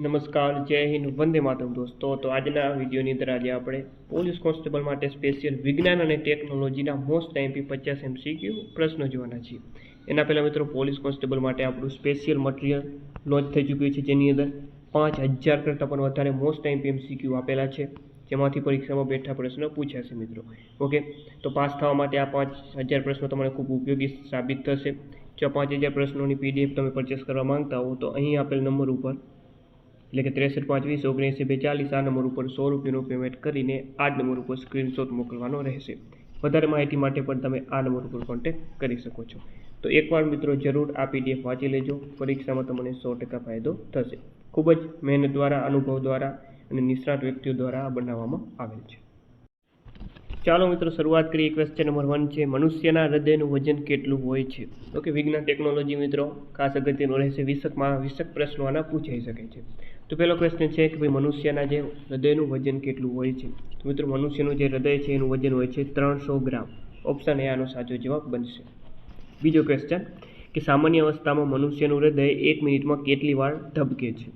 નમસ્કાર, જય હિન્દ, વંદે માતરમ દોસ્તો. તો આજના વિડીયોની અંદર આજે આપણે પોલીસ કોન્સ્ટેબલ માટે સ્પેશિયલ વિજ્ઞાન અને ટેકનોલોજીના મોસ્ટ એમપી પચાસ એમસીક્યુ પ્રશ્નો જોવાના છીએ. એના પહેલાં મિત્રો, પોલીસ કોન્સ્ટેબલ માટે આપણું સ્પેશિયલ મટીરિયલ લોન્ચ થઈ ચૂક્યું છે, જેની અંદર પાંચ હજાર કરતાં પણ વધારે મોસ્ટ એમપી એમસીક્યુ આપેલા છે. જેમાંથી પરીક્ષામાં બેઠા પ્રશ્નો પૂછાશે મિત્રો. ઓકે? તો પાસ થવા માટે આ પાંચ હજાર પ્રશ્નો તમારે ખૂબ ઉપયોગી સાબિત થશે. જો પાંચ હજાર પ્રશ્નોની પીડીએફ તમે પરચેસ કરવા માંગતા હો, તો અહીં આપેલ નંબર ઉપર એટલે કે ત્રેસઠ પાંચ વીસ ઓગણીસી બેચાલીસ આ નંબર ઉપર સો રૂપિયાનું પેમેન્ટ કરીને આ જ નંબર ઉપર સ્ક્રીનશોટ મોકલવાનો રહેશે. વધારે માહિતી માટે પણ તમે આ નંબર ઉપર કોન્ટેક્ટ કરી શકો છો. તો એકવાર મિત્રો જરૂર આ પીડીએફ વાંચી લેજો. પરીક્ષામાં તમને સો ટકા ફાયદો થશે. ખૂબ જ મહેનત દ્વારા, અનુભવ દ્વારા અને નિષ્ણાત વ્યક્તિઓ દ્વારા બનાવવામાં આવેલ છે. ચાલો મિત્રો શરૂઆત કરીએ. ક્વેશ્ચન નંબર વન છે, મનુષ્યના હૃદયનું વજન કેટલું હોય છે? ઓકે વિજ્ઞાન ટેકનોલોજી મિત્રો ખાસ અગત્યનું રહેશે. વિશકમાં વિશક પ્રશ્નો આના પૂછાઈ શકે છે. તો પહેલો ક્વેશ્ચન છે કે ભાઈ મનુષ્યના જે હૃદયનું વજન કેટલું હોય છે? તો મિત્રો, મનુષ્યનું જે હૃદય છે, એનું વજન હોય છે ત્રણસો ગ્રામ. ઓપ્શન એ આનો સાચો જવાબ બનશે. બીજો ક્વેશ્ચન કે સામાન્ય અવસ્થામાં મનુષ્યનું હૃદય એક મિનિટમાં કેટલી વાર ધબકે છે?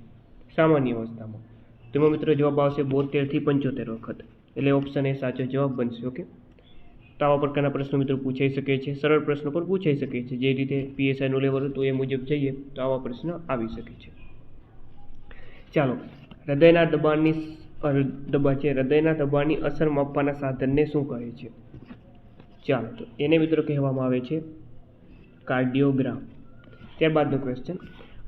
સામાન્ય અવસ્થામાં. તેમાં મિત્રો જવાબ આવશે બોતેરથી પંચોતેર વખત. એટલે ઓપ્શન એ સાચો જવાબ બનશે ઓકે તો આવા પ્રકારના પ્રશ્નો મિત્રો પૂછાઈ શકે છે. સરળ પ્રશ્નો પણ પૂછાઈ શકે છે. જે રીતે પીએસઆઈનું લેવલ હતું એ મુજબ જઈએ તો આવા પ્રશ્ન આવી શકે છે. ચાલો, હૃદયના દબાણની દબા છે, હૃદયના દબાણની અસર માપવાના સાધનને શું કહે છે? ચાલો, તો એને મિત્રો કહેવામાં આવે છે કાર્ડિયોગ્રામ. ત્યારબાદનો ક્વેશ્ચન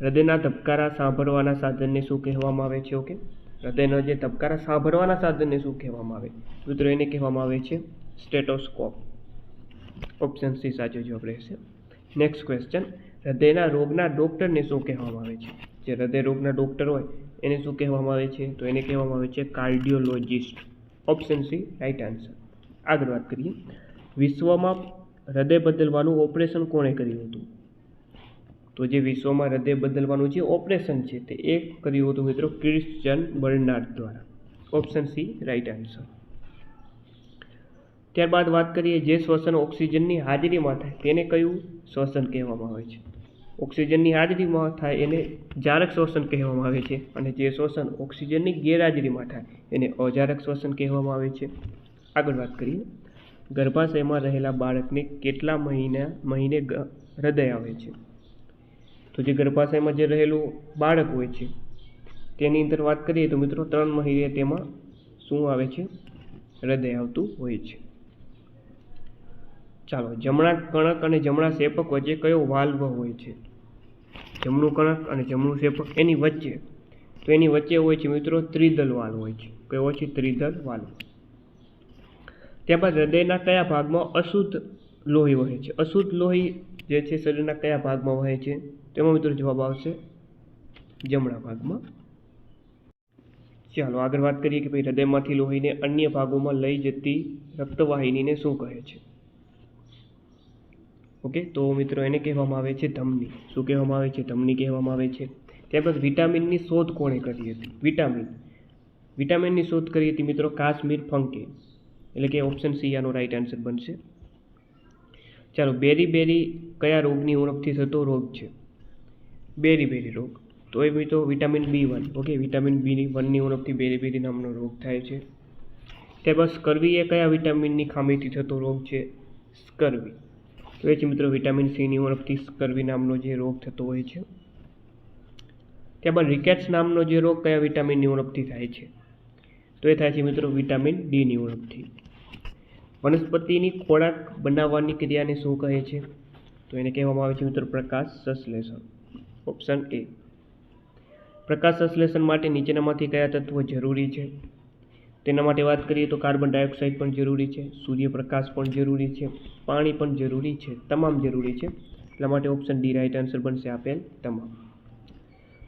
હૃદયના ધબકારા સાંભળવાના સાધનને શું કહેવામાં આવે છે? ઓકે. હૃદયના જે ધબકારા સાંભળવાના સાધનને શું કહેવામાં આવે? મિત્રો, એને કહેવામાં આવે છે સ્ટેટોસ્કોપ. ઓપ્શન સી સાચો જવાબ રહેશે. નેક્સ્ટ ક્વેશ્ચન હૃદયના રોગના ડૉક્ટરને શું કહેવામાં આવે છે? જે હૃદય રોગના ડૉક્ટર હોય એને શું કહેવામાં આવે છે? તો એને કહેવામાં આવે છે cardiologist option C right answer આગળ વાત કરીએ. વિશ્વમાં હૃદય બદલવાનું ઓપરેશન કોણે કર્યું હતું? તો જે વિશ્વમાં હૃદય બદલવાનું જે ઓપરેશન છે તે એ કર્યું હતું મિત્રો ક્રિશ્ચન બર્નાર્ડ દ્વારા. ઓપ્શન સી રાઈટ આન્સર ત્યારબાદ વાત કરીએ જે શ્વસન ઓક્સિજનની હાજરીમાં થાય તેને કયું શ્વસન કહેવામાં આવે છે? ઓક્સિજનની હાજરીમાં થાય એને જારક શ્વસન કહેવામાં આવે છે અને જે શ્વસન ઓક્સિજનની ગેરહાજરીમાં થાય એને અજારક શ્વસન કહેવામાં આવે છે. આગળ વાત કરીએ. ગર્ભાશયમાં રહેલા બાળકને કેટલા મહિના મહિને હૃદય આવે છે? તો જે ગર્ભાશયમાં જે રહેલું બાળક હોય છે, તેની અંદર વાત કરીએ તો મિત્રો ત્રણ મહિને તેમાં શું આવે છે? હૃદય આવતું હોય છે. ચાલો જમણા કણક અને જમણા શેપક વચ્ચે કયો વાલ્વ હોય છે? જમણું કણક અને જમણું શેપક એની વચ્ચે. તો એની વચ્ચે હોય છે મિત્રો ત્રિદલ વાલ હોય છે. કયો હોય છે ત્રિદલ વાલ. ત્યારબાદ હૃદયના કયા ભાગમાં અશુદ્ધ લોહી વહે છે? અશુદ્ધ લોહી જે છે શરીરના કયા ભાગમાં વહે છે? તેમાં મિત્રો જવાબ આવશે જમણા ભાગમાં. ચાલો આગળ વાત કરીએ કે ભાઈ હૃદયમાંથી લોહીને અન્ય ભાગોમાં લઈ જતી રક્તવાહિનીને શું કહે છે? ઓકે? તો મિત્રો એને કહેવામાં આવે છે ધમની. શું કહેવામાં આવે છે? ધમની કહેવામાં આવે છે. ત્યારબાદ વિટામિનની શોધ કોણે કરી હતી? વિટામિન. વિટામિનની શોધ કરી હતી મિત્રો કાશ્મીર ફંકે. એટલે કે ઓપ્શન સી આનો રાઈટ આન્સર બનશે. ચાલો, બેરી બેરી કયા રોગની ઉણપથી થતો રોગ છે? બેરી બેરી રોગ. તો એ મિત્રો vitamin B one, okay? Vitamin B વનની ઉણપથી બેરી બેરી નામનો રોગ થાય છે. ત્યારબાદ સ્કર્વી એ કયા વિટામિનની ખામીથી થતો રોગ છે? સ્કર્વી. તો એ છે મિત્રો વિટામિન સીની ઉણપથી સ્કર્વી નામનો જે રોગ થતો હોય છે. ત્યારબાદ રિકેટ્સ નામનો જે રોગ કયા વિટામિનની ઉણપથી થાય છે? તો એ થાય છે મિત્રો વિટામિન ડીની ઉણપથી વનસ્પતિની ખોરાક બનાવવાની ક્રિયાને શું કહે છે? તો એને કહેવામાં આવે છે મિત્રો પ્રકાશ સંશ્લેષણ. ઓપ્શન એ પ્રકાશ સંશ્લેષણ માટે નીચેનામાંથી કયા તત્વો જરૂરી છે? તેના માટે વાત કરીએ તો કાર્બન ડાયોક્સાઇડ પણ જરૂરી છે, સૂર્યપ્રકાશ પણ જરૂરી છે, પાણી પણ જરૂરી છે, તમામ જરૂરી છે. એટલા માટે ઓપ્શન ડી રાઇટ આન્સર બનશે આપેલ તમામ.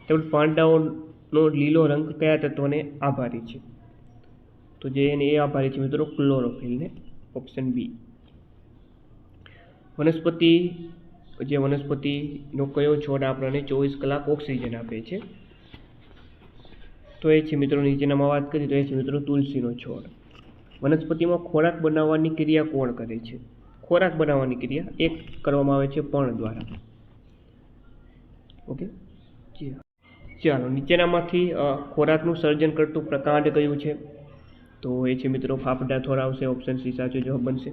તેમજ પાંડાઓનો લીલો રંગ કયા તત્વને આભારી છે? તો જે એને એ આભારી છે મિત્રો ક્લોરોફિલને ઓપ્શન બી વનસ્પતિ, જે વનસ્પતિનો કયો છોડ આપણને ચોવીસ કલાક ઓક્સિજન આપે છે? તો એ છે મિત્રો નીચેનામાં વાત કરીએ તો એ છે મિત્રો તુલસીનો છોડ. વનસ્પતિમાં ખોરાક બનાવવાની ક્રિયા કોણ કરે છે? ખોરાક બનાવવાની ક્રિયા એક કરવામાં આવે છે પણ દ્વારા. ઓકે? જી ચાલો, નીચેનામાંથી ખોરાકનું સર્જન કરતું પ્રકાંડ કયું છે? તો એ છે મિત્રો ફાફડા, થોર આવશે ઓપ્શન સી સાચો જવાબ બનશે.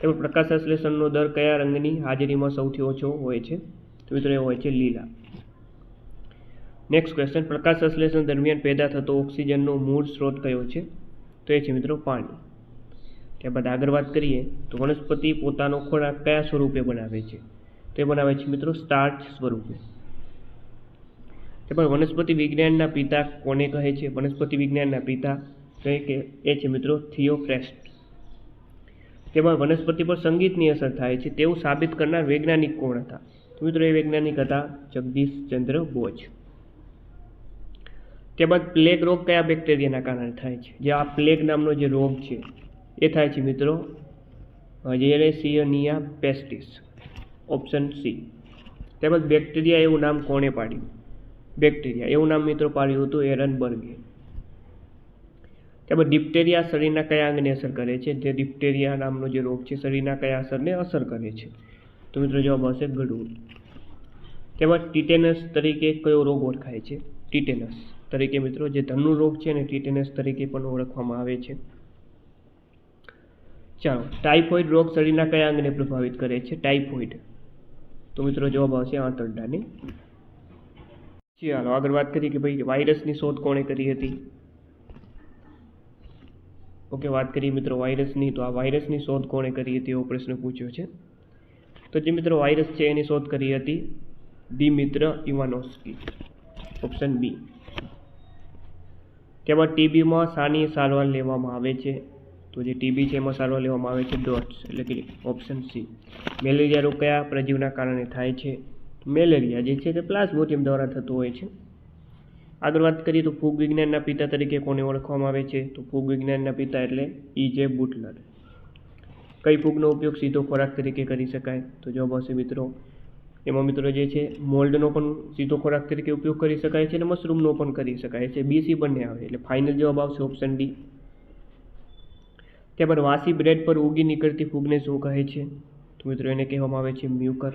તેમજ પ્રકાશ સંશ્લેષણનો દર કયા રંગની હાજરીમાં સૌથી ઓછો હોય છે? તો મિત્રો એ હોય છે લીલા. નેક્સ્ટ ક્વેશ્ચન પ્રકાશ સંશ્લેષણ દરમિયાન પેદા થતો ઓક્સિજનનો મૂળ સ્ત્રોત કયો છે? તો એ છે મિત્રો પાણી. ત્યારબાદ આગળ વાત કરીએ, તો વનસ્પતિ પોતાનો ખોરાક કયા સ્વરૂપે બનાવે છે? તો એ બનાવે છે મિત્રો સ્ટાર્ચ સ્વરૂપે. ત્યારબાદ વનસ્પતિ વિજ્ઞાનના પિતા કોને કહે છે? વનસ્પતિ વિજ્ઞાનના પિતા કહે કે એ છે મિત્રો થિયોફ્રેસ્ટ. તેમાં વનસ્પતિ પર સંગીતની અસર થાય છે તેવું સાબિત કરનાર વૈજ્ઞાનિક કોણ હતા? મિત્રો એ વૈજ્ઞાનિક હતા જગદીશ ચંદ્ર બોઝ. ત્યારબાદ પ્લેગ રોગ કયા બેક્ટેરિયાના કારણે થાય છે? જે આ પ્લેગ નામનો જે રોગ છે, એ થાય છે મિત્રો. જેરેસિયનિયા પેસ્ટિસ ઓપ્શન સી ત્યારબાદ બેક્ટેરિયા એવું નામ કોણે પાડ્યું? બેક્ટેરિયા એવું નામ મિત્રો પાડ્યું હતું એરનબર્ગે. ત્યારબાદ ડિપ્ટેરિયા શરીરના કયા અંગને અસર કરે છે? જે ડિપ્ટેરિયા નામનો જે રોગ છે, શરીરના કયા અસરને અસર કરે છે? તો મિત્રો જવાબ આવશે ગળવું ત્યારબાદ ટીટેનસ તરીકે કયો રોગ ઓળખાય છે? ટીટેનસ તરીકે મિત્રો, જે ધનુ રોગ છે ને ટીટેનસ તરીકે પણ ઓળખવામાં આવે છે. ચાલો, ટાઇફોઇડ રોગ શરીરના કયા અંગને પ્રભાવિત કરે છે? ટાઇફોઇડ. તો મિત્રો, જવાબ આવશે આંતરડાને. ચાલો, આગળ વાત કરીએ કે ભાઈ, વાયરસની શોધ કોણે કરી હતી? ઓકે, વાત કરીએ મિત્રો વાયરસની, તો આ વાયરસની શોધ કોણે કરી હતી, એવો પ્રશ્ન પૂછ્યો છે. તો જે મિત્રો વાયરસ છે, એની શોધ કરી હતી દિમિત્ર ઇવાનોસ્કી ઓપ્શન બી. ત્યારબાદ ટીબીમાં સાની સારવાર લેવામાં આવે છે. તો જે ટીબી છે એમાં સારવાર લેવામાં આવે છે ડોટ્સ, એટલે કે ઓપ્શન સી. મેલેરિયા રોગ કયા પ્રજીવના કારણે થાય છે. મેલેરિયા જે છે તે પ્લાઝ્મોડિયમ દ્વારા થતું હોય છે. આગળ વાત કરીએ તો ફૂગ વિજ્ઞાનના પિતા તરીકે કોને ઓળખવામાં આવે છે? તો ફૂગ વિજ્ઞાનના પિતા એટલે ઈ જે બુટલર. કઈ ફૂગનો ઉપયોગ સીધો ખોરાક તરીકે કરી શકાય? તો જવાબ આવશે મિત્રો એમાં મિત્રો જે છે મોલ્ડનો પણ સીધો ખોરાક તરીકે ઉપયોગ કરી શકાય છે અને મશરૂમનો પણ કરી શકાય છે. બીસી બંને આવે એટલે ફાઇનલ જવાબ આવશે ઓપ્શન ડી ત્યારબાદ વાસી બ્રેડ પર ઉગી નીકળતી ફૂગને શું કહે છે? તો મિત્રો એને કહેવામાં આવે છે મ્યુકર.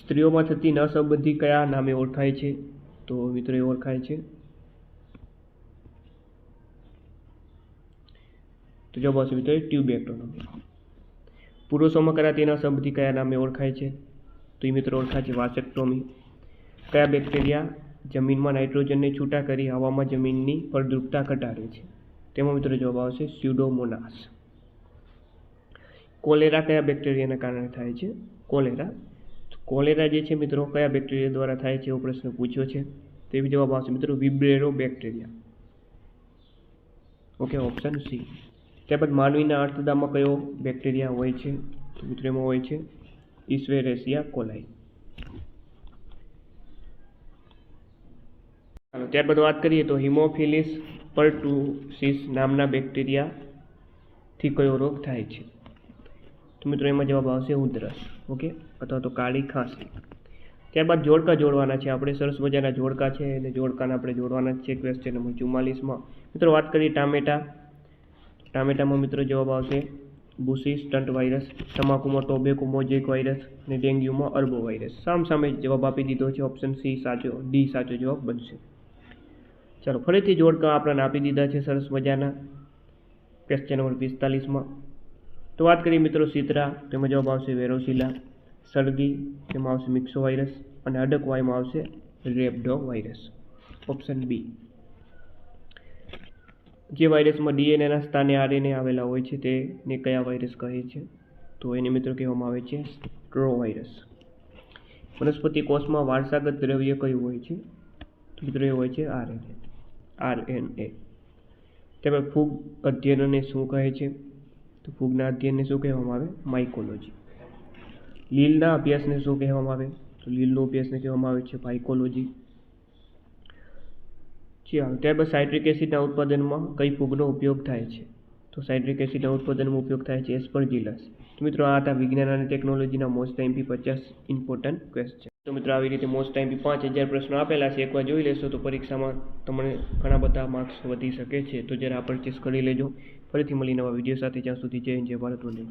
સ્ત્રીઓમાં થતી નસંબંધી કયા નામે ઓળખાય છે? તો મિત્રો એ ઓળખાય છે. તો જવાબ આવશે મિત્રો ટ્યુબેક્ટોનોમી પુરુષોમાં કરાતી નસંબંધી કયા નામે ઓળખાય છે? તો એ મિત્રો ઓળખાય છે વાસેક્ટોમી કયા બેક્ટેરિયા જમીનમાં નાઇટ્રોજનને છૂટા કરી હવામાં જમીનની ફળદ્રુપતા ઘટાડે છે? તેમાં મિત્રો જવાબ આવશે સ્યુડોમોનાસ. કોલેરા કયા બેક્ટેરિયાના કારણે થાય છે? કોલેરા. કોલેરા જે છે મિત્રો, કયા બેક્ટેરિયા દ્વારા થાય છે એવો પ્રશ્ન પૂછ્યો છે? તે બી જવાબ આવશે મિત્રો Vibrio bacteria. Okay, option C. ત્યારબાદ માનવીના અર્થદામાં કયો બેક્ટેરિયા હોય છે? તો મિત્રો એમાં હોય છે ઇસ્વેરેસિયા કોલાઈ ત્યારબાદ વાત કરીએ તો હિમોફિલિસ પર્ટુસિસ નામના બેક્ટેરિયાથી કયો રોગ થાય છે? તો મિત્રો એમાં જવાબ આવશે ઉધરસ, ઓકે? અથવા તો કાળી ખાંસી ત્યારબાદ જોડકા જોડવાના છે. આપણે સરસ મજાના જોડકા છે અને જોડકાને આપણે જોડવાના છે ક્વેશ્ચન નંબર ચુમ્માલીસમાં. મિત્રો વાત કરીએ ટામેટા. ટામેટામાં મિત્રો જવાબ આવશે બુસી સ્ટન્ટ વાયરસ, તમાકુમાં ટોબેકો, મોજેક વાયરસ અને ડેન્ગ્યુમાં અર્બો વાયરસ. સામ સામે જવાબ આપી દીધો છે, ઓપ્શન સી સાચો, ડી સાચો જવાબ બનશે. ચાલો, ફરીથી જોડકા આપણને આપી દીધા છે, સરસ મજાના. ક્વેશ્ચન નંબર પિસ્તાલીસમાં. તો વાત કરીએ મિત્રો સીતરા, તેમાં જવાબ આવશે વેરોસિલા શરદી તેમાં આવશે મિક્સો વાયરસ અને અડકવાયમાં આવશે રેબડો વાયરસ. Option B. જે વાયરસમાં ડીએનએના સ્થાને આરએનએ આવેલા હોય છે તેને કયા વાયરસ કહે છે? તો એને મિત્રો કહેવામાં આવે છે સ્ટ્રો વાયરસ વનસ્પતિ કોષમાં વારસાગત દ્રવ્ય કયું હોય છે? તો મિત્રો એ હોય છે આરએનએ. આરએનએ. તેમજ ફૂગ અધ્યયનને શું કહે છે? તો ફૂગના અધ્યયનને શું કહેવામાં આવે? માઇકોલોજી લીલના અભ્યાસને શું કહેવામાં આવે? તો લીલનો અભ્યાસને કહેવામાં આવે છે માઇકોલોજી ચાલો ત્યારબાદ સાઇટ્રિક એસિડના ઉત્પાદનમાં કઈ ફૂગનો ઉપયોગ થાય છે. તો સાઇટ્રિક એસિડના ઉત્પાદનમાં ઉપયોગ થાય છે એસ્પરજીલસ તો મિત્રો, આ હતા વિજ્ઞાન અને ટેકનોલોજીના મોસ્ટ ટાઈમપી પચાસ ઇમ્પોર્ટન્ટ ક્વેશ્ચન તો મિત્રો, આવી રીતે મોસ્ટ ટાઈમપી પાંચ હજાર પ્રશ્નો આપેલા છે, એકવાર જોઈ લેશો તો પરીક્ષામાં તમને ઘણા બધા માર્ક્સ વધી શકે છે. તો જરા પરચેસ કરી લેજો. ફરીથી મળી નવા વીડિયો સાથે જ્યાં સુધી જય જય ભારત, વંદે.